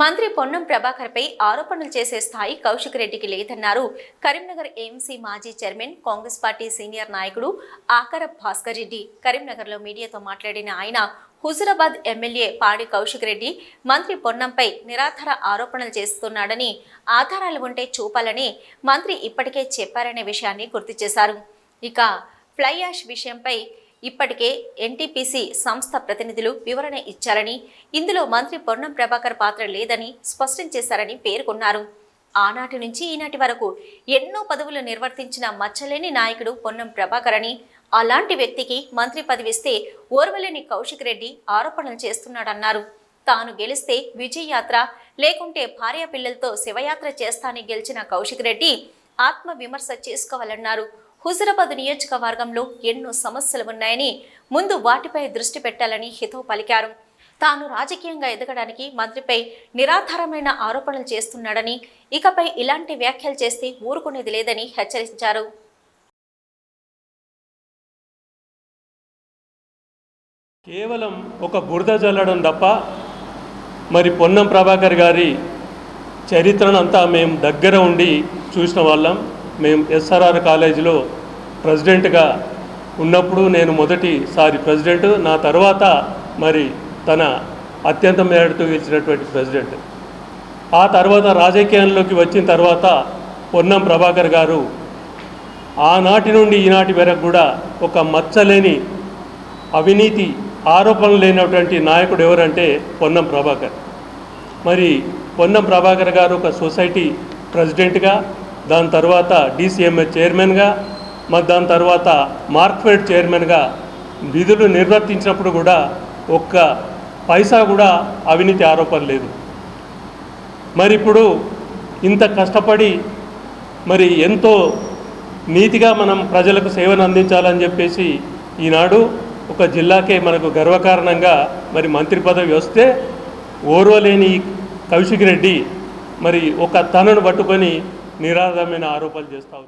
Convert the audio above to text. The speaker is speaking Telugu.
మంత్రి పొన్నం ప్రభాకర్ పై ఆరోపణలు చేసే స్థాయి కౌశిక్ రెడ్డికి లేదన్నారు. కరీంనగర్ ఏఎంసీ మాజీ చైర్మన్ కాంగ్రెస్ పార్టీ సీనియర్ నాయకుడు ఆకర భాస్కర్ రెడ్డి కరీంనగర్లో మీడియాతో మాట్లాడిన ఆయన హుజురాబాద్ ఎమ్మెల్యే పాడి కౌశిక్ రెడ్డి మంత్రి పొన్నంపై నిరాధార ఆరోపణలు చేస్తున్నాడని ఆధారాలు ఉంటే చూపాలని మంత్రి ఇప్పటికే చెప్పారనే విషయాన్ని గుర్తు చేశారు. ఇక ఫ్లై యాష్ విషయంపై ఇప్పటికే ఎన్టీపీసీ సంస్థ ప్రతినిధులు వివరణ ఇచ్చారని ఇందులో మంత్రి పొన్నం ప్రభాకర్ పాత్ర లేదని స్పష్టం చేశారని పేర్కొన్నారు. ఆనాటి నుంచి ఈనాటి వరకు ఎన్నో పదవులు నిర్వర్తించిన మచ్చలేని నాయకుడు పొన్నం ప్రభాకర్ అని అలాంటి వ్యక్తికి మంత్రి పదవిస్తే ఓర్వలేని కౌశిక్ రెడ్డి ఆరోపణలు చేస్తున్నాడన్నారు. తాను గెలిస్తే విజయయాత్ర లేకుంటే భార్య పిల్లలతో శివయాత్ర చేస్తానని గెలిచిన కౌశిక్ రెడ్డి ఆత్మ విమర్శ చేసుకోవాలన్నారు. హుజరాబాద్ నియోజకవర్గంలో ఎన్నో సమస్యలు ఉన్నాయని ముందు వాటిపై దృష్టి పెట్టాలని హితవు పలికారు. తాను రాజకీయంగా ఎదగడానికి మంత్రిపై నిరాధారమైన ఆరోపణలు చేస్తున్నాడని ఇకపై ఇలాంటి వ్యాఖ్యలు చేస్తే ఊరుకునేది లేదని హెచ్చరించారు. కేవలం ఒక బురద జల్లడం తప్ప మరి పొన్నం ప్రభాకర్ గారి చరిత్రను అంతా మేము దగ్గర ఉండి చూసిన వాళ్ళం. మేము ఎస్ఆర్ఆర్ కాలేజీలో ప్రెసిడెంట్గా ఉన్నప్పుడు నేను మొదటిసారి ప్రెసిడెంట్ నా తర్వాత మరి తన అత్యంత మేరతో గెలిచినటువంటి ప్రెసిడెంట్. ఆ తర్వాత రాజకీయంలోకి వచ్చిన తర్వాత పొన్నం ప్రభాకర్ గారు ఆనాటి నుండి ఈనాటి వరకు కూడా ఒక మచ్చలేని అవినీతి ఆరోపణలు లేనటువంటి నాయకుడు ఎవరంటే పొన్నం ప్రభాకర్. మరి పొన్నం ప్రభాకర్ గారు ఒక సొసైటీ ప్రెసిడెంట్గా దాని తర్వాత డీసీఎంఏ చైర్మన్గా మరి దాని తర్వాత మార్క్ఫెడ్ చైర్మన్గా విధులు నిర్వర్తించినప్పుడు కూడా ఒక్క పైసా కూడా అవినీతి ఆరోపణ లేదు. మరి ఇప్పుడు ఇంత కష్టపడి మరి ఎంతో నీతిగా మనం ప్రజలకు సేవను అందించాలని చెప్పేసి ఈనాడు ఒక జిల్లాకే మనకు గర్వకారణంగా మరి మంత్రి పదవి వస్తే ఓర్వలేని కౌశిక్ రెడ్డి మరి ఒక తనను పట్టుకొని నిరాధారమైన ఆరోపణలు చేస్తూ ఉన్నారు.